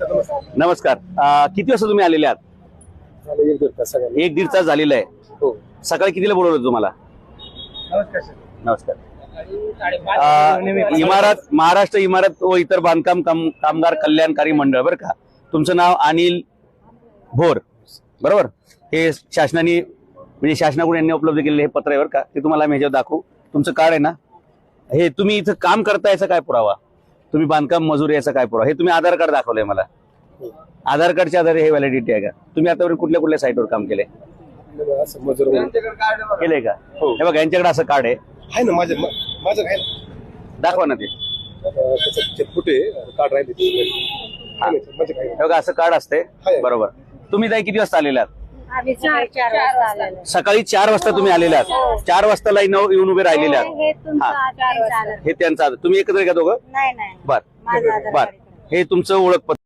नमस्कार. अं, किती वाजता तुम्ही आलेले आहात? झालं एक दीड तास झालेला आहे. हो. सकाळी कितीला बोलवलं होतं तुम्हाला? नमस्कार अं, इमारत महाराष्ट्र इमारत व इतर बांधकाम काम कामगार कल्याणकारी मंडळ बरं का? तुमचं नाव अनिल भोर बरोबर? हे शासनाने म्हणजे शासनाकडून यांनी उपलब्ध केलेलं हे पत्र आहे बरं का? ते तुम्हाला आम्ही ह्याच्यावर दाखवू. तुमचं कार्ड आहे ना? हे तुम्ही इथं काम करता याचा काय पुरावा? तुम्ही बांधकाम मजूर याचा काय पुरावा? हे तुम्ही आधार कार्ड दाखवलंय मला. आधार कार्डच्या आधारे हे व्हॅलिडिटी आहे का? तुम्ही आतापर्यंत कुठल्या कुठल्या साईटवर काम म्हणून. केलंय का? हे. बघा यांच्याकडे असं कार्ड आहे. ना माझं माझं आहे दाखवा ना ते. कार्ड राहिले काय हे. बघा असं कार्ड असते. बरोबर. तुम्ही ताई किती वाजता आलेले आहात आम्ही सकाळी चार वाजता आलेलो. सकाळी चार वाजता तुम्ही आलेले आहात. चार वाजता लाईन येऊन उभे राहिलेले आहात. हे तुमचं हा. हे त्यांचं. तुम्ही एकत्र आहे का दोघं? नाही नाही. बर. माझं आधार बर कार्ड. हे तुमचं ओळखपत्र.